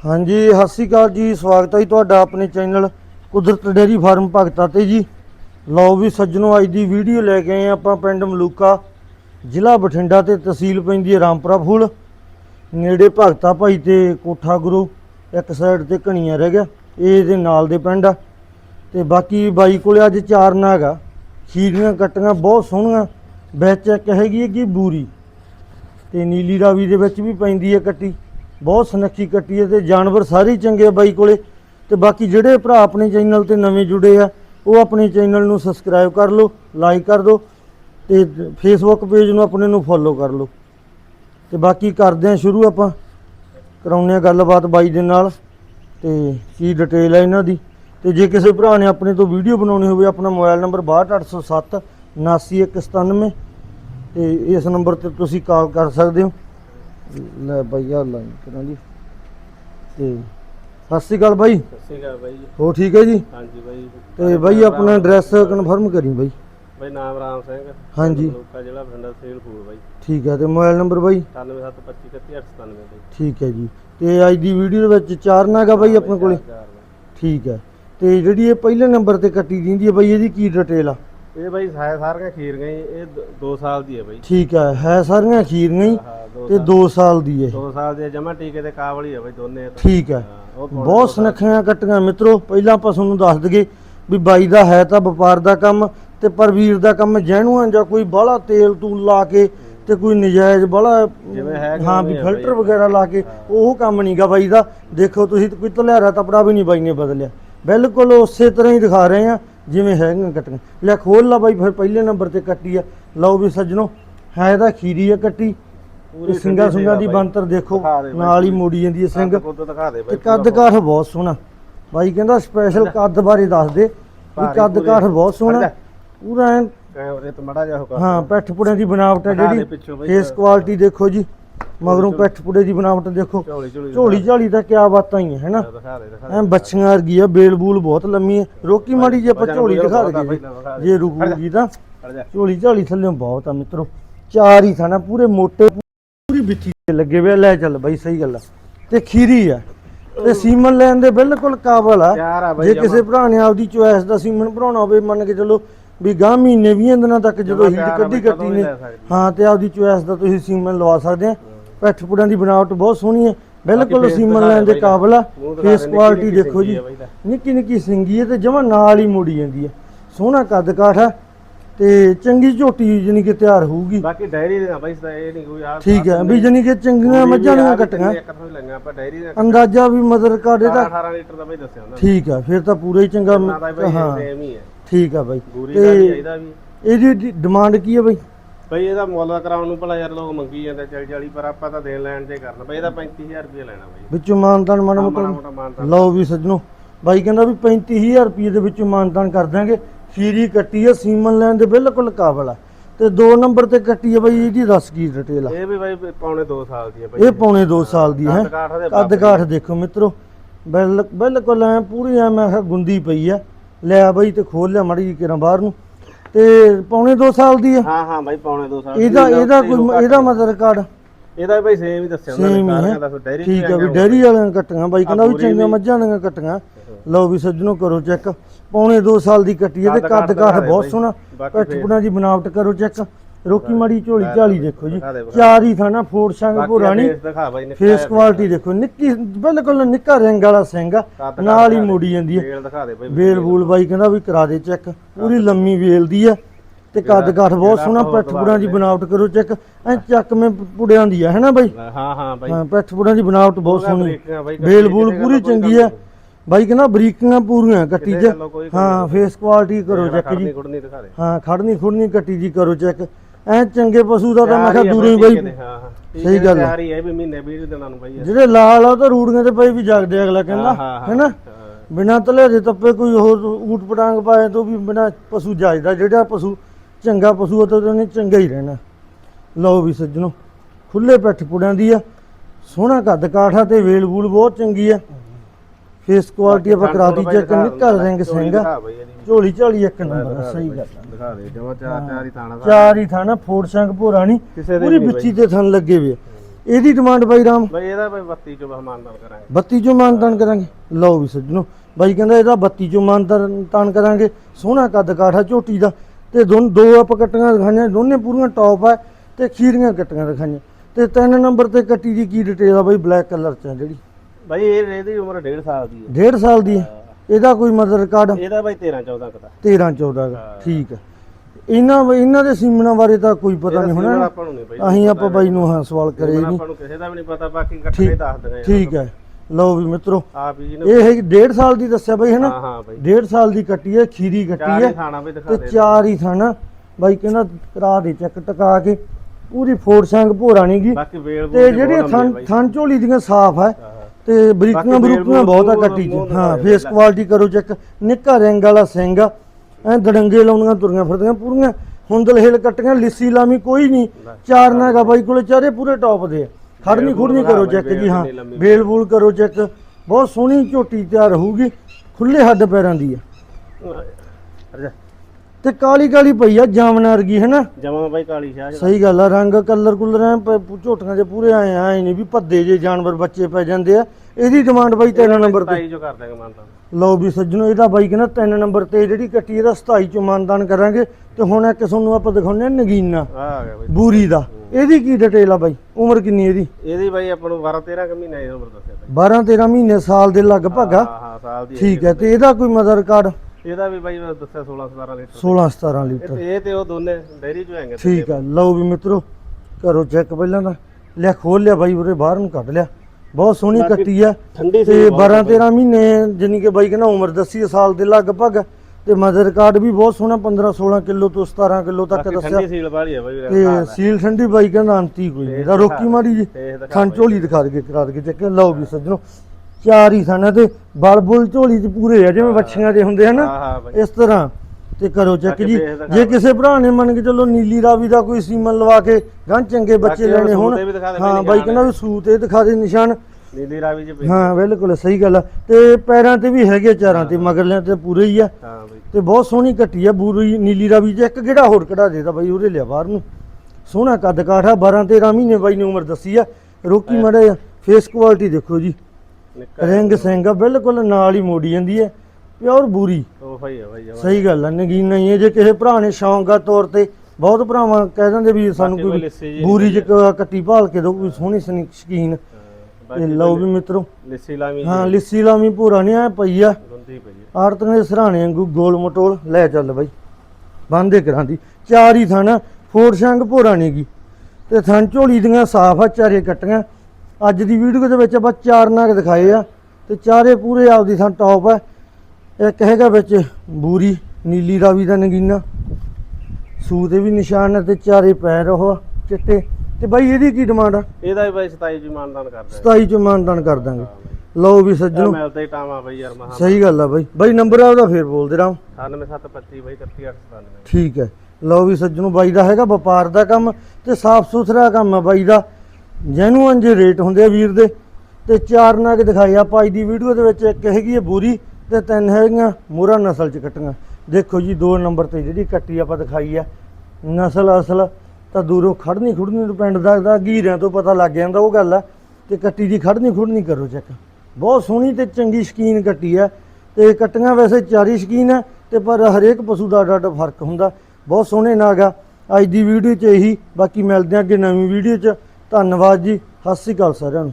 ਹਾਂਜੀ, ਸਤਿ ਸ਼੍ਰੀ ਅਕਾਲ ਜੀ, ਸਵਾਗਤ ਹੈ ਜੀ ਤੁਹਾਡਾ ਆਪਣੇ ਚੈਨਲ ਕੁਦਰਤ ਡੇਰੀ ਫਾਰਮ ਭਗਤਾ ਤੇ ਜੀ। ਲਓ ਵੀ ਸੱਜਣੋ, ਅੱਜ ਦੀ ਵੀਡੀਓ ਲੈ ਕੇ ਆਏ ਆਪਾਂ ਪਿੰਡ ਮਲੂਕਾ, ਜ਼ਿਲ੍ਹਾ ਬਠਿੰਡਾ ਤੇ ਤਹਿਸੀਲ ਪੈਂਦੀ ਹੈ ਰਾਮਪੁਰਾ ਫੂਲ। ਨੇੜੇ ਭਗਤਾ ਭਾਈ ਤੇ ਕੋਠਾ ਗੁਰੂ, ਇੱਕ ਸਾਈਡ ਤੇ ਘਣੀਆਂ ਰਹਿ ਗਿਆ, ਇਹ ਇਹਦੇ ਨਾਲ ਦੇ ਪਿੰਡ ਆ। ਤੇ ਬਾਕੀ ਬਾਈ ਕੋਲੇ ਅੱਜ ਚਾਰ ਨਾਗ ਆ, ਖੀਰੀਆਂ ਕੱਟੀਆਂ ਬਹੁਤ ਸੋਹਣੀਆਂ, ਵਿੱਚ ਇੱਕ ਹੈਗੀ ਹੈ ਕਿ ਬੂਰੀ, ਤੇ ਨੀਲੀ ਰਾਵੀ ਦੇ ਵਿੱਚ ਵੀ ਪੈਂਦੀ ਹੈ ਕੱਟੀ। ਬਹੁਤ ਸਨੱਖੀ ਕੱਟੀ ਹੈ ਤੇ ਜਾਨਵਰ ਸਾਰੇ ਹੀ ਚੰਗੇ ਆ ਬਾਈ ਕੋਲੇ। ਤੇ ਬਾਕੀ ਜਿਹੜੇ ਭਰਾ ਆਪਣੇ ਚੈਨਲ ਤੇ ਨਵੇਂ ਜੁੜੇ ਆ, ਉਹ ਆਪਣੇ ਚੈਨਲ ਨੂੰ ਸਬਸਕ੍ਰਾਈਬ ਕਰ ਲਓ, ਲਾਈਕ ਕਰ ਦਿਓ ਤੇ ਫੇਸਬੁੱਕ ਪੇਜ ਨੂੰ ਆਪਣੇ ਨੂੰ ਫੋਲੋ ਕਰ ਲਓ। ਤੇ ਬਾਕੀ ਕਰਦੇ ਆ ਸ਼ੁਰੂ ਆਪਾਂ, ਕਰਾਉਂਦੇ ਆ ਗੱਲਬਾਤ ਬਾਈ ਦੇ ਨਾਲ ਤੇ ਕੀ ਡਿਟੇਲ ਹੈ ਇਹਨਾਂ ਦੀ। ਤੇ ਜੇ ਕਿਸੇ ਭਰਾ ਨੇ ਆਪਣੇ ਤੋਂ ਵੀਡੀਓ ਬਣਾਉਣੀ ਹੋਵੇ, ਆਪਣਾ ਮੋਬਾਈਲ ਨੰਬਰ 62807 79197 ਤੇ ਇਸ ਨੰਬਰ ਤੇ ਤੁਸੀਂ ਕਾਲ ਕਰ ਸਕਦੇ ਹੋ। ਲੈ ਬਾਈ ਆ ਲਾਈਨ ਕਰਾਂ ਜੀ ਤੇ ਸਤਿ ਸ਼੍ਰੀ ਅਕਾਲ ਬਾਈ। ਸਤਿ ਸ਼੍ਰੀ ਅਕਾਲ ਬਾਈ ਜੀ। ਹੋ ਠੀਕ ਹੈ ਜੀ? ਹਾਂਜੀ ਬਾਈ। ਤੇ ਬਾਈ ਆਪਣਾ ਐਡਰੈਸ ਕਨਫਰਮ ਕਰੀ ਬਾਈ। ਬਾਈ ਨਾਮ ਰਾਮ ਸਿੰਘ। ਹਾਂਜੀ। ਲੋਕਾ ਜ਼ਿਲ੍ਹਾ ਬਠਿੰਡਾ ਸੇਲ ਫੂਲ ਬਾਈ। ਠੀਕ ਹੈ ਤੇ ਮੋਬਾਈਲ ਨੰਬਰ ਬਾਈ? 9772531897 ਬਾਈ। ਠੀਕ ਹੈ ਜੀ। ਤੇ ਅੱਜ ਦੀ ਵੀਡੀਓ ਦੇ ਵਿੱਚ ਚਾਰ ਨਾਗਾ ਬਾਈ ਆਪਣੇ ਕੋਲੇ। ਠੀਕ ਹੈ। ਤੇ ਜਿਹੜੀ ਇਹ ਪਹਿਲੇ ਨੰਬਰ ਤੇ ਕੱਟੀ ਦਿੰਦੀ ਹੈ ਬਾਈ ਇਹਦੀ ਕੀ ਡਿਟੇਲ ਆ? ਇਹ ਬਾਈ ਸਾਰੀਆਂ ਖੀਰ ਗਈ ਇਹ 2 ਸਾਲ ਦੀ ਹੈ ਬਾਈ। ਠੀਕ ਹੈ ਹੈ ਸਾਰੀਆਂ ਹੀ ਹਾਂ। ਦੋ ਤੇ 2 ਸਾਲ ਦੀ ਹੈ 2 ਸਾਲ ਦੀ ਜਮਾ ਟੀਕੇ ਦੇ ਕਾਬਲ ਹੀ ਹੈ ਬਾਈ ਦੋਨੇ ਤਾਂ। ਠੀਕ ਹੈ ਹਾਂ, ਉਹ ਥੋੜ੍ਹੇ ਬਹੁਤ ਦੋ ਸਾਲ- ਸੁਨੱਖੀਆਂ ਕੱਟੀਆਂ। ਮਿੱਤਰੋ ਪਹਿਲਾਂ ਆਪਾਂ ਤੁਹਾਨੂੰ ਦੱਸ ਦਈਏ ਵੀ ਬਾਈ ਦਾ ਹੈ ਤਾਂ ਵਪਾਰ ਦਾ ਕੰਮ ਤੇ ਪਰਵੀਰ ਦਾ ਕੰਮ ਜੈਨੂਅਨ ਜਾਂ ਕੋਈ ਬਾਹਲਾ ਤੇਲ ਤੂਲ ਲਾ ਕੇ ਤੇ ਕੋਈ ਨਜਾਇਜ਼ ਬਾਹਲਾ ਜਿਵੇਂ ਹੈ ਕਿ ਹਾਂ ਉਵੇਂ ਵੀ ਫਿਲਟਰ ਬਾਈ। ਵਗੈਰਾ ਲਾ ਕੇ ਉਹ ਕੰਮ ਨਹੀਂਗਾ ਬਾਈ ਦਾ। ਦੇਖੋ ਤੁਸੀਂ ਤਾਂ ਕੋਈ ਧਲਿਆਰਾ ਤਪੜਾ ਵੀ ਨਹੀਂ ਬਾਈ ਨੇ ਬਦਲਿਆ। ਬਿਲਕੁਲ ਉਸੇ ਤਰ੍ਹਾਂ ਹੀ ਦਿਖਾ ਰਹੇ ਆ ਜਿਵੇਂ ਹੈਗੀਆਂ ਕੱਟੀਆਂ। ਲੈ ਖੋਲ ਲਾ ਬਾਈ ਫਿਰ ਪਹਿਲੇ ਨੰਬਰ ਤੇ ਕੱਟੀ ਆ। ਲਓ ਵੀ ਸੱਜਣੋ ਹੈ ਤਾਂ ਖੀਰੀ ਆ ਕੱਟੀ। ਪੂਰੀ ਠੰਡੀ ਸੁੰਗਾ ਦੀ। ਬੰਤਰ ਦੇਖੋ ਦੇ ਨਾਲ ਹੀ। ਮੋੜੀ ਜਾਂਦੀ ਹੈ ਸਿੰਘ। ਕੱਦ ਕੁੱਦ ਦਿਖਾ ਦੇ ਤੇ ਬਾਈ ਕੱਦ ਕਾਠ ਬਹੁਤ ਸੋਹਣਾ। ਬਾਈ ਕਹਿੰਦਾ ਸਪੈਸ਼ਲ ਕੱਦ ਬਾਰੇ ਦੱਸ ਦੇ ਵੀ ਕੱਦ। ਕਾਠ ਬਹੁਤ ਸੋਹਣਾ। ਪੂਰਾ ਐਨ ਕੈਮਰੇ ਤੇ ਮੜਾ ਜਾ ਹੋ ਪੈਠ ਪੁੜਿਆਂ ਦੀ ਬਣਾਵਟ ਹੈ ਦੇ ਜਿਹੜੀ। ਫੇਸ ਕੁਆਲਿਟੀ ਦੇਖੋ ਜੀ। ਮਗਰੋਂ ਪੈਠ ਪੁੜੇ ਦੀ ਬਣਾਵਟ ਦੇਖੋ। ਝੋਲੀ ਝੋਲੀ ਤਾਂ ਕਿਆ ਬਾਤਾਂ ਹੀ ਹੈ ਹੈਨਾ ਦੇ ਐ ਬੱਚੀਆਂ ਵਰਗੀ ਆ ਬੇਲ ਬੂਲ ਬਹੁਤ ਲੰਮੀ ਹੈ। ਰੋਕੀ ਮਾੜੀ ਜੇ ਆਪਾਂ ਝੋਲੀ ਦਿਖਾ ਦਈਏ। ਦੇ। ਜੇ ਰੁਕੂਗੀ ਤਾਂ ਝੋਲੀ ਝਾਲੀ ਥੱਲੇ ਬਹੁਤ ਆ ਮਿੱਤਰੋ। ਚਾਰ ਹੀ ਥਾਣਾ ਪੂਰੇ ਮੋਟੇ ਬਿੱਥੀ ਤੇ ਲੱਗੇ ਵੇ ਲੈ ਚੱਲ ਬਾਈ ਸਹੀ ਗੱਲ ਆ। ਤੇ ਖੀਰੀ ਆ। ਤੇ ਸੀਮਨ ਲੈਣ ਦੇ ਬਿਲਕੁਲ ਕਾਬਲ ਆ। ਆ ਬਾਈ ਜੇ। ਕਿਸੇ ਭਰਾ ਨੇ ਆਪਦੀ ਚੁਆਇਸ ਦਾ ਸੀਮਨ ਭਰਾਉਣਾ ਹੋਵੇ ਮੰਨ ਕੇ ਚੱਲੋ ਵੀ ਗਾਂ ਮਹੀਨੇ 20 ਦਿਨਾਂ ਤੱਕ ਜਦੋਂ ਹੀਟ ਤਿਆਰ ਆ ਕੱਢੀ ਬਈ, ਕਦੋਂ ਕੱਟੀ ਵੀ ਨੇ ਲੈ ਸਕਦੇ। ਹਾਂ ਤੇ ਆਪਦੀ ਚੁਆਇਸ ਦਾ ਤੁਸੀਂ ਸੀਮਨ ਲਵਾ ਸਕਦੇ ਆ। ਪੈਠ ਪੁੜਾਂ ਦੀ ਬਣਾਵਟ ਬਹੁਤ ਸੋਹਣੀ ਹੈ ਬਿਲਕੁਲ face ਸੀਮਨ ਦਿਖਾ ਲੈਣ ਦੇ ਦੇ ਕਾਬਲ ਆ। ਮੂੰਹ ਦਿਖਾ ਫੇਸ ਦੇ, ਨਿੱਕੀ ਕੁਆਲਿਟੀ ਨਿੱਕੀ ਦੇਖੋ ਜੀ। ਸਿੰਗੀ ਆ ਬਾਈ ਦਾ। ਨਿੱਕੀ ਨਿੱਕੀ ਸਿੰਗੀ ਹੈ ਤੇ ਜਮਾ ਨਾਲ ਹੀ ਮੋੜੀ ਜਾਂਦੀ ਹੈ ਸੋਹਣਾ ਕੱਦ ਕਾਠ ਆ। ਤੇ ਚੰਗੀ ਝੋਟੀ ਜਾਨੀ ਕਿ ਤਿਆਰ ਹੋਊਗੀ। ਬਾਕੀ ਡਾਇਰੀ ਦੇ ਨਾ ਬਾਈ ਸਦਾ ਇਹ ਨਹੀਂ ਕੋਈ ਆ ਠੀਕ ਹੈ ਵੀ ਜਾਨੀ ਕਿ ਚੰਗੀਆਂ ਮੱਝਾਂ ਦੀਆਂ ਕੱਟੀਆਂ। ਤੋਂ ਹੀ ਆਪਾਂ ਡਾਇਰੀ ਦੇ ਅੰਦਾਜ਼ਾ ਵੀ ਮਦਰ ਕਾਰਡ ਇਹਦਾ 18 ਲੀਟਰ ਦਾ ਬਾਈ ਦੱਸਿਆ ਨੇ। ਠੀਕ ਆ ਫਿਰ ਤਾਂ ਪੂਰਾ ਹੀ ਚੰਗਾ ਤਾਂ ਹਾਂ। ਹੀ ਹੈ। ਠੀਕ ਆ ਬਾਈ। ਦਾ ਵੀ। ਇਹਦਾ ਡਿਮਾਂਡ ਕੀ ਹੈ ਬਾਈ? ਬਈ ਇਹਦਾ ਮੁੱਲ ਕਰਾਉਣ ਨੂੰ ਭਲਾ ਯਾਰ ਲੋਕ ਮੰਗੀ ਜਾਂਦੇ 40 40 ਪਰ ਆਪਾਂ ਤਾਂ ਦੇਣ ਲੈਣ ਤੇ ਕਰਨਾ। ਬਈ ਇਹਦਾ 35000 ਰੁਪਏ ਲੈਣਾ ਬਾਈ। ਵਿੱਚੋਂ ਮਾਨਤਾਨ ਮਾੜਾ ਮੋਟਾ ਲਓ ਵੀ ਸੱਜਣੋ ਬਾਈ ਕਹਿੰਦਾ ਵੀ 35000 ਰੁਪਏ ਦੇ ਵਿੱਚੋਂ ਮਾਨਤਾਨ ਕਰ ਦਾਂਗੇ ਖੀਰੀ ਕੱਟੀ ਆ ਸੀਮਨ ਲੈਣ ਦੇ ਬਿਲਕੁਲ ਕਾਬਲ ਆ। ਤੇ 2 ਨੰਬਰ ਤੇ ਕੱਟੀ ਆ ਬਾਈ ਇਹਦੀ ਦੱਸ ਕੀ ਡਿਟੇਲ ਆ। ਇਹ ਵੀ ਬਾਈ ਪੌਣੇ 2 ਸਾਲ ਦੀ ਹੈ ਬਾਈ। ਇਹ ਪੌਣੇ 2 ਸਾਲ ਦੀ ਹੈ। ਕੱਦ ਕਾਠ ਦੇਖੋ ਮਿੱਤਰੋ ਬਿਲ- ਬਿਲਕੁਲ ਐ ਪੂਰੀ ਐ ਮੈਂ ਕਿਹਾ ਗੁੰਦੀ ਪਈ ਆ। ਲੈ ਆ ਬਾਈ ਤੇ ਖੋਲ ਲਿਆ ਮਾੜੀ ਕਿਰਾਂ ਬਾਹਰ ਨੂੰ। ਤੇ ਪੌਣੇ 2 ਸਾਲ ਦੀ ਆ। ਹਾਂ ਹਾਂ ਬਾਈ ਪੌਣੇ 2 ਸਾਲ ਇਹਦਾ ਦੀ, ਇਹਦਾ ਨੂੰ ਕੋਈ ਇਹਦਾ ਮਦਰ ਕਾਰਡ ਇਹਦਾ ਵੀ ਬਾਈ ਸੇਮ ਹੀ ਦੱਸਿਆ ਉਹਨਾਂ ਨੇ ਹੀ ਸਾਰਿਆਂ ਹੈ। ਦਾ ਫਿਰ ਡਾਇਰੀ ਠੀਕ ਆ ਵੀ ਡੈਰੀ ਵਾਲਿਆਂ ਕੱਟੀਆਂ। ਬਾਈ ਕਹਿੰਦਾ ਵੀ ਚੰਗੀਆਂ ਮੱਝਾਂ ਦੀਆਂ ਕੱਟੀਆਂ। ਲਓ ਵੀ ਸੱਜਣੋ ਕਰੋ ਚੈੱਕ। ਪੌਣੇ 2 ਸਾਲ ਦੀ ਕੱਟੀ ਹੈ ਤੇ ਕੱਦ ਕਾਠ ਬਹੁਤ। ਸੋਹਣਾ। ਬਾਕੀ ਪੱਠਪੁਣਾ ਦੀ ਬਣਾਵਟ ਕਰੋ ਚੈੱਕ। ਰੋਕੀ ਮਾੜੀ ਝੋਲੀ ਝਾਲੀ ਦੇਖੋ ਜੀ। ਚਾਰ ਹੀ ਥਾਣਾ ਫੋੜ ਸੰਗ ਪੁਰਾਣੀ ਫੇਸ ਕੁਆਲਿਟੀ ਦੇਖੋ। ਨਿੱਕੀ ਬਿਲਕੁਲ ਨਿੱਕਾ ਰਿੰਗ ਵਾਲਾ ਸਿੰਘ ਨਾਲ ਹੀ। ਮੋੜੀ ਜਾਂਦੀ ਹੈ ਵੇਲ ਵੇਲ ਬੂਲ ਬਾਈ ਕਹਿੰਦਾ ਵੀ ਕਰਾ ਦੇ ਚੈੱਕ। ਪੂਰੀ ਲੰਮੀ ਵੇਲ ਦੀ ਆ ਤੇ ਕੱਦ ਕਾਠ ਬਹੁਤ ਸੋਹਣਾ। ਹੋਰ ਪੱਠਪੁਣਾ ਦੀ। ਬਣਾਵਟ ਕਰੋ ਚੈੱਕ। ਐ ਚੱਕ ਮੇ ਪੁੜਿਆਂ ਦੀ ਆ ਹੈਨਾ ਬਾਈ? ਹਾਂ ਹਾਂ ਬਾਈ। ਹਾਂ ਪੱਠਪੁਣਾ ਦੀ ਬਣਾਵਟ ਬਹੁਤ ਸੋਹਣੀ। ਬਾਈ, ਬੇਲ ਪੂਰੀ ਚੰਗੀ ਆ। ਬਾਈ ਕਹਿੰਦਾ ਬਰੀਕੀਆਂ ਪੂਰੀਆਂ ਕੱਟੀ ਕਮੀ ਹਾਂ ਫੇਸ ਕੁਆਲਿਟੀ ਕਰੋ ਚੈੱਕ ਜੀ। ਹਾਂ ਖੜਨੀ ਖੁੜਨੀ ਕੱਟੀ ਜੀ ਕਰੋ ਚੈੱਕ। ਐ ਚੰਗੇ ਪਸ਼ੂ ਦਾ ਤਾਂ ਮੈਂ ਕਿਹਾ ਹੀ ਦੂਰੋਂ ਹੀ ਬਾਈ। ਹਾਂ ਹਾਂ ਸਹੀ ਗੱਲ ਆ। ਤਿਆਰ ਹੀ ਹੈ ਵੀ ਮਹੀਨੇ 20 ਦਿਨਾਂ ਨੂੰ ਬਾਈ। ਜਿਹੜੇ ਲਾਲ ਆ ਤਾਂ ਰੂੜੀਆਂ ਤੇ ਪਈ ਵੀ ਜਗਦੇ ਅਗਲਾ ਕਹਿੰਦਾ ਹਾਂ, ਹਾਂ, ਹੈਨਾ? ਹਾਂ। ਬਿਨਾ ਤਲੇ ਦੇ ਤੱਪੇ ਕੋਈ ਹੋਰ ਊਟ ਪਟਾਂਗ ਪਾਏ ਤੋਂ ਵੀ ਬਿਨਾ ਪਸ਼ੂ ਜਾਜਦਾ ਜਿਹੜਾ ਪਸ਼ੂ ਚੰਗਾ ਪਸ਼ੂ ਉਹ ਤਾਂ ਉਹਨੇ ਚੰਗਾ ਹੀ ਰਹਿਣਾ। ਲਓ ਵੀ ਸੱਜਣੋ ਖੁੱਲੇ ਪੈਠ ਪੁੜਿਆਂ ਦੀ ਆ। ਸੋਹਣਾ ਕੱਦ ਕਾਠਾ ਤੇ ਵੇਲ ਵੂਲ ਬਹੁਤ ਚੰਗੀ ਆ। ਫੇਸ ਕੁਆਲਿਟੀ ਆਪਾਂ ਕਰਾਤੀ ਚੈੱਕ ਨਿੱਕਾ ਰਿੰਗ ਸਿੰਘ ਝੋਲੀ ਝਾਲੀ ਇੱਕ ਨੰਬਰ ਸਹੀ ਗੱਲ ਦਿਖਾ ਦੇ ਜਮਾ ਚਾਰ ਚਾਰ ਹੀ ਥਾਣਾ ਚਾਰ ਹੀ ਥਾਣਾ ਫੋੜ ਸੰਗ ਭੋਰਾ ਨਹੀਂ ਕਿਸੇ ਦੇ ਪੂਰੀ ਵਿੱਚੀ ਤੇ ਥਣ ਲੱਗੇ ਵੇ ਇਹਦੀ ਡਿਮਾਂਡ ਬਾਈ ਰਾਮ? ਬਈ ਇਹਦਾ ਬਈ 32 ਚੋਂ ਬਹਮਾਨਦਾਰ ਕਰਾਂਗੇ। 32 ਚੋਂ ਮਾਨਤਾਨ ਕਰਾਂਗੇ। ਲਓ ਵੀ ਸੱਜਣੋ ਬਾਈ ਕਹਿੰਦਾ ਇਹਦਾ 32 ਚੋਂ ਮਾਨਤਾਨ ਤਾਨ ਕਰਾਂਗੇ। ਸੋਹਣਾ ਕੱਦ ਕਾਠਾ ਝੋਟੀ ਦਾ। ਤੇ ਦੋਨ ਦੋ ਆਪਾਂ ਕੱਟੀਆਂ ਦਿਖਾਈਆਂ ਦੋਨੇ ਪੂਰੀਆਂ ਟੌਪ ਆ ਤੇ ਖੀਰੀਆਂ ਕੱਟੀਆਂ ਦਿਖਾਈਆਂ। ਤੇ ਤਿੰਨ ਨੰਬਰ ਤੇ ਕੱਟੀ ਦੀ ਕੀ ਡਿਟੇਲ ਆ ਬਾਈ ਬਲੈਕ ਕਲਰ ਚ ਜਿਹੜੀ। ਬਈ ਇਹ ਇਹਦੀ ਉਮਰ 1.5 ਸਾਲ ਦੀ ਹੈ। ਡੇਢ ਸਾਲ ਦੀ ਹੈ। ਇਹਦਾ ਕੋਈ ਮਦਰ ਰਿਕਾਰਡ ਇਹਦਾ ਬਈ 13 14 ਕਦਾ 13 14 ਦਾ ਠੀਕ ਹੈ। ਇਹਨਾਂ ਇਹਨਾਂ ਦੇ ਸੀਮਨਾਂ ਬਾਰੇ ਤਾਂ ਕੋਈ ਪਤਾ ਨਹੀਂ ਹੋਣਾ। ਆਪਾਂ ਨੂੰ ਨਹੀਂ ਬਈ। ਅਸੀਂ ਆਪਾਂ ਬਾਈ ਨੂੰ ਹਾਂ ਸਵਾਲ ਕਰੇ ਨਹੀਂ ਆਪਾਂ ਨੂੰ ਕਿਸੇ ਦਾ ਵੀ ਨਹੀਂ ਪਤਾ ਬਾਕੀ ਇਕੱਠੇ ਹੀ ਦੱਸ ਦਿੰਦੇ ਠੀਕ ਹੈ। ਲਓ ਵੀ ਮਿੱਤਰੋ ਇਹ ਹੈ ਡੇਢ ਸਾਲ ਦੀ ਦੱਸਿਆ ਬਾਈ ਹੈ ਨਾ ਹਾਂ ਹਾਂ ਬਈ। ਡੇਢ ਸਾਲ ਦੀ ਕੱਟੀ ਹੈ ਖੀਰੀ ਕੱਟੀ ਹੈ ਤੇ ਦੇ। ਚਾਰ ਹੀ ਥਾਣਾ। ਬਾਈ ਕਹਿੰਦਾ ਕਰਾ ਦੇ ਚੈੱਕ ਟਕਾ ਕੇ। ਪੂਰੀ ਫੋੜ ਸੰਗ ਭੋਰਾ ਨਹੀਂ ਗਈ ਤੇ ਦੀ ਜਿਹੜੀਆਂ ਥਣ ਝੋਲੀ ਦੀਆਂ ਸਾਫ਼ ਹੈ। ਤੇ ਬਰੀਕੀਆਂ ਬਰੂਕੀਆਂ ਬਹੁਤ ਆ ਕੱਟੀ ਚ ਹਾਂ ਫੇਸ। ਕੁਆਲਿਟੀ ਕਰੋ ਚੈੱਕ। ਨਿੱਕਾ ਰਿੰਗ ਵਾਲਾ ਸਿੰਘ ਆ। ਐ ਦੜੰਗੇ ਲਾਉਣੀਆਂ ਤੁਰੀਆਂ ਫਿਰਦੀਆਂ ਪੂਰੀਆਂ। ਹੁੰਦਲ ਹਿਲ ਕੱਟੀਆਂ ਲਿੱਸੀ ਲਾਮੀ ਕੋਈ ਨਹੀਂ। ਚਾਰ ਨਾਗਾ ਬਾਈ ਕੋਲੇ ਚਾਰੇ ਪੂਰੇ ਟੌਪ ਦੇ ਖੜਨੀ ਖੁੜਨੀ ਕਰੋ ਚੈੱਕ ਜੀ ਹਾਂ। ਬੇਲ। ਬੇਲ ਕਰੋ ਚੈੱਕ। ਬਹੁਤ ਸੋਹਣੀ ਝੋਟੀ ਤਿਆਰ ਹੋਊਗੀ। ਖੁੱਲੇ ਹੱਡ ਪੈਰਾਂ ਦੀ ਆ। ਤੇ ਕਾਲੀ ਕਾਲੀ ਪਈ ਆ ਜਾਮਨਾ ਵਰਗੀ ਹੈ ਨਾ ਜਮਾ ਬਾਈ ਕਾਲੀ ਸ਼ਾਹ ਸਹੀ ਗੱਲ ਆ ਰੰਗ ਕਲਰ ਕੁਲਰ ਐ ਝੋਟੀਆਂ ਦੇ ਪੂਰੇ ਆਏ ਆਏ ਨਹੀਂ ਵੀ ਭੱਦੇ ਜੇ ਜਾਨਵਰ ਬੱਚੇ ਪੈ ਜਾਂਦੇ ਆ। ਇਹਦੀ ਡਿਮਾਂਡ ਬਾਈ ਤਿੰਨ ਨੰਬਰ ਤੇ। 27 ਜੋ ਕਰ ਦਾਂਗੇ ਮਾਨਤਾ ਲਓ ਵੀ ਸੱਜਣੋ ਇਹਦਾ ਬਾਈ ਕਹਿੰਦਾ ਤਿੰਨ ਨੰਬਰ ਤੇ ਜਿਹੜੀ ਕੱਟੀ ਇਹਦਾ 27 ਚ ਮਾਨਦਾਨ ਕਰਾਂਗੇ। ਤੇ ਹੁਣ ਇੱਕ ਤੁਹਾਨੂੰ ਆਪਾਂ ਦਿਖਾਉਂਦੇ ਆ ਨਗੀਨਾ ਆ ਆ ਗਿਆ ਬਾਈ। ਬੂਰੀ ਦਾ। ਇਹਦੀ ਕੀ ਡਿਟੇਲ ਆ ਬਾਈ? ਉਮਰ ਕਿੰਨੀ ਇਹਦੀ? ਇਹਦੀ ਬਾਈ ਆਪਾਂ ਨੂੰ 12 13 ਕੁ ਮਹੀਨੇ ਦੀ ਉਮਰ ਦੱਸਿਆ ਬਾਈ। 12 13 ਮਹੀਨੇ ਸਾਲ ਦੇ ਲਗਭਗ ਆ। ਹਾਂ ਹਾਂ ਸਾਲ ਦੀ ਠੀਕ ਹੈ ਤੇ ਇਹਦਾ ਕੋਈ ਮਦਰ ਰਿਕਾਰਡ ਇਹਦਾ ਵੀ ਬਾਈ ਮੈਂ ਦੱਸਿਆ 16 17 ਲੀਟਰ। 16 17 ਲੀਟਰ। ਇਹ ਇਹ ਤੇ ਉਹ ਦੋਨੇ ਡੈਰੀ ਚ ਹੈਗੇ ਠੀਕ ਆ ਲਓ ਵੀ ਮਿੱਤਰੋ ਕਰੋ ਚੈੱਕ ਪਹਿਲਾਂ ਤਾਂ ਲਿਆ ਖੋਲ ਲਿਆ ਬਾਈ ਉਰੇ ਬਾਹਰ ਨੂੰ ਕੱਢ ਲਿਆ। ਬਹੁਤ ਸੋਹਣੀ ਬਾਕੀ ਕੱਟੀ ਆ। ਠੰਡੀ ਤੇ 12 13 ਮਹੀਨੇ ਜਾਨੀ ਕਿ ਬਾਈ ਕਹਿੰਦਾ ਉਮਰ ਦੱਸੀ ਆ ਸਾਲ ਦੇ ਲਗਭਗ। ਤੇ ਮਦਰ ਰਿਕਾਰਡ ਵੀ ਬਹੁਤ ਸੋਹਣਾ 15 16 ਕਿਲੋ ਤੋਂ 17 ਕਿਲੋ ਤੱਕ ਬਾਕੀ ਦੱਸਿਆ। ਠੰਡੀ ਸੀਲ ਵਾਲੀ ਹੈ ਬਾਈ ਤੇ ਸੀਲ ਠੰਡੀ ਬਾਈ ਕਹਿੰਦਾ ਅੰਤੀ ਕੋਈ ਨਹੀਂ ਇਹਦਾ ਰੋਕੀ ਮਾੜੀ ਜੀ ਇਹ ਦਿਖਾ ਥਣ ਝੋਲੀ ਦਿਖਾ ਦੇ ਕਰਾ ਦੇ ਚੱਕ। ਲਓ ਵੀ ਸੱਜਣੋ ਚਾਰ ਹੀ ਥਾਣਾ ਤੇ ਬਲ ਬੁਲ ਝੋਲੀ ਚ ਪੂਰੇ ਆ ਜਿਵੇਂ ਬੱਚੀਆਂ ਦੇ ਹੁੰਦੇ ਹਨ ਇਸ ਤਰ੍ਹਾਂ। ਤੇ ਕਰੋ ਚੈੱਕ ਜੀ। ਜੇ ਕਿਸੇ ਭਰਾ ਨੇ ਮੰਨ ਕੇ ਚੱਲੋ ਨੀਲੀ ਰਾਵੀ ਦਾ ਕੋਈ ਸੀਮਨ ਲਵਾ ਕੇ ਗਾਂ ਚੰਗੇ ਬੱਚੇ ਲੈਣੇ ਹੋਣ। ਹਾਂ ਬਾਈ ਕਹਿੰਦਾ ਵੀ ਸੂਤ ਇਹ ਦਿਖਾ ਦੇ ਨਿਸ਼ਾਨ। ਨੀਲੀ ਰਾਵੀ ਚ ਹਾਂ ਬਿਲਕੁਲ ਸਹੀ ਗੱਲ ਆ। ਤੇ ਪੈਰਾਂ ਤੇ ਵੀ ਹੈਗੇ ਚਾਰਾਂ ਤੇ ਮਗਰਲਿਆਂ ਤੇ ਪੂਰੇ ਹੀ ਆ। ਹਾਂ ਬਾਈ। ਤੇ ਬਹੁਤ ਸੋਹਣੀ ਕੱਟੀ ਆ ਬੂਰੀ ਨੀਲੀ ਰਾਵੀ ਚ। ਇੱਕ ਕਿਹੜਾ ਹੋਰ ਕਢਾ ਦੇਦਾ ਬਾਈ ਉਹਦੇ ਲਿਆ ਬਾਹਰ ਨੂੰ। ਸੋਹਣਾ ਕੱਦ ਕਾਠਾ 12 13 ਮਹੀਨੇ ਬਾਈ ਨੇ ਉਮਰ ਦੱਸੀ ਆ। ਰੋਕੀ ਮੜੇ ਫੇਸ ਕੁਆਲਿਟੀ ਦੇਖੋ ਜੀ। ਰਿੰਗ ਸਿੰਘ ਬਿਲਕੁਲ ਨਾਲ ਹੀ ਮੋੜੀ ਜਾਂਦੀ ਹੈ ਪਿਓਰ ਬੂਰੀ। ਉਹ ਭਾਈ ਸਹੀ ਗੱਲ ਆ ਨਗੀਨਾ ਹੀ ਹੈ। ਜੇ ਕਿਸੇ ਭਰਾ ਨੇ ਸ਼ੌਂਕ ਤੌਰ ਤੇ ਬਹੁਤ ਭਰਾਵਾਂ ਕਹਿ ਦਿੰਦੇ ਵੀ ਸਾਨੂੰ ਕੋਈ ਬੂਰੀ ਚ ਕੱਟੀ ਭਾਲ ਕੇ ਦੋ ਕੋਈ ਸੋਹਣੀ ਸਨੀ ਸ਼ਕੀਨ। ਬਾਕੀ ਲਓ ਵੀ ਮਿੱਤਰੋ। ਲੱਸੀ ਲਾਵੀ ਹਾਂ ਲਿੱਸੀ ਲਾਵੀਂ ਭੂਰਾ ਨਹੀਂ ਆ। ਪਈ ਆ। ਆੜਤ ਨੇ ਸਰਾਣੇ ਵਾਂਗੂ ਗੋਲ ਮਟੋਲ ਲੈ ਚੱਲ ਬਾਈ। ਬੰਦੇ ਕਰਾਂ ਦੀ। ਚਾਰ ਹੀ ਥਣ ਫੋੜ ਸ਼ੰਗ ਭੋਰਾ ਨੀ ਗੀ। ਤੇ ਥਣ ਝੋਲੀ ਦੀਆਂ ਸਾਫ਼ ਆ ਚਾਰੇ ਕੱਟੀਆਂ। ਅੱਜ ਦੀ ਵੀਡੀਓ ਦੇ ਵਿੱਚ ਆਪਾਂ ਚਾਰ ਨਾਗ ਦਿਖਾਏ ਆ ਤੇ ਚਾਰੇ ਪੂਰੇ ਆਪਦੀ ਥਣ ਟੌਪ ਆ। ਇੱਕ ਹੈਗਾ ਵਿੱਚ ਬੂਰੀ ਨੀਲੀ ਰਾਵੀ ਦਾ ਨਗੀਨਾ। ਸੂ ਤੇ ਵੀ ਨਿਸ਼ਾਨ ਹੈ ਤੇ ਚਾਰੇ ਪੈਰ ਉਹ ਚਿੱਟੇ। ਤੇ ਬਾਈ ਇਹਦੀ ਕੀ ਡਿਮਾਂਡ ਆ? ਇਹਦਾ ਵੀ ਬਾਈ 27 ਜੀ ਮਾਨਦਾਨ ਕਰਦਾ 27 ਚ ਮਾਨਦਾਨ ਕਰ ਦਾਂਗੇ ਲਓ ਵੀ ਸੱਜਣੋ। ਮਿਲਦਾ ਹੀ ਟਾਵਾ ਬਾਈ ਯਾਰ ਮਹਾ। ਸਹੀ ਗੱਲ ਆ ਬਾਈ। ਬਾਈ ਨੰਬਰ ਆ ਉਹਦਾ ਫੇਰ ਬੋਲਦੇ ਰਾਮ 9725 ਬਾਈ 31897 ਠੀਕ ਹੈ। ਲਓ ਵੀ ਸੱਜਣੋ ਬਾਈ ਦਾ ਹੈਗਾ ਵਪਾਰ ਦਾ ਕੰਮ ਤੇ ਸਾਫ਼ ਸੁਥਰਾ ਕੰਮ ਆ ਬਾਈ ਦਾ। ਜੈਨੂਅਨ ਜੇ ਰੇਟ ਹੁੰਦੇ ਆ ਵੀਰ ਦੇ, ਤੇ ਚਾਰ ਨਗ ਦਿਖਾਈ ਆਪਾਂ ਅੱਜ ਦੀ ਵੀਡੀਓ ਦੇ ਵਿੱਚ ਇੱਕ ਹੈਗੀ ਹੈ ਬੂਰੀ ਤੇ ਤਿੰਨ ਹੈਗੀਆਂ ਮੋਰਾ ਨਸਲ ਚ ਕੱਟੀਆਂ। ਦੇਖੋ ਜੀ, ਦੋ ਨੰਬਰ ਤੇ ਜਿਹੜੀ ਕੱਟੀ ਆਪਾਂ ਦਿਖਾਈ ਆ। ਨਸਲ ਅਸਲ ਤਾਂ ਦੂਰੋਂ ਖੜਨੀ ਖੁੜਨੀ ਤੋਂ ਪਿੰਡ ਦਾ ਦਾ ਗੀਰਿਆਂ ਤੋਂ ਪਤਾ ਲੱਗ ਜਾਂਦਾ ਉਹ ਗੱਲ ਆ ਤੇ ਕੱਟੀ ਦੀ ਖੜਨੀ ਖੁੜਨੀ ਕਰੋ ਚੈੱਕ ਬਹੁਤ ਸੋਹਣੀ ਤੇ ਚੰਗੀ ਸ਼ਕੀਨ ਕੱਟੀ ਆ। ਤੇ ਕੱਟੀਆਂ ਵੈਸੇ ਚਾਰੀ ਸ਼ਕੀਨ ਆ ਤੇ ਪਰ ਹਰੇਕ ਪਸ਼ੂ ਦਾ ਅੱਡ ਫ਼ਰਕ ਹੁੰਦਾ। ਬਹੁਤ ਸੋਹਣੇ ਨਾਗ ਆ। ਅੱਜ ਦੀ ਵੀਡੀਓ 'ਚ ਇਹੀ, ਬਾਕੀ ਮਿਲਦੇ ਆ ਅੱਗੇ ਨਵੀਂ ਵੀਡੀਓ 'ਚ। ਧੰਨਵਾਦ ਜੀ। ਸਤਿ ਸ਼੍ਰੀ ਅਕਾਲ ਸਾਰਿਆਂ ਨੂੰ।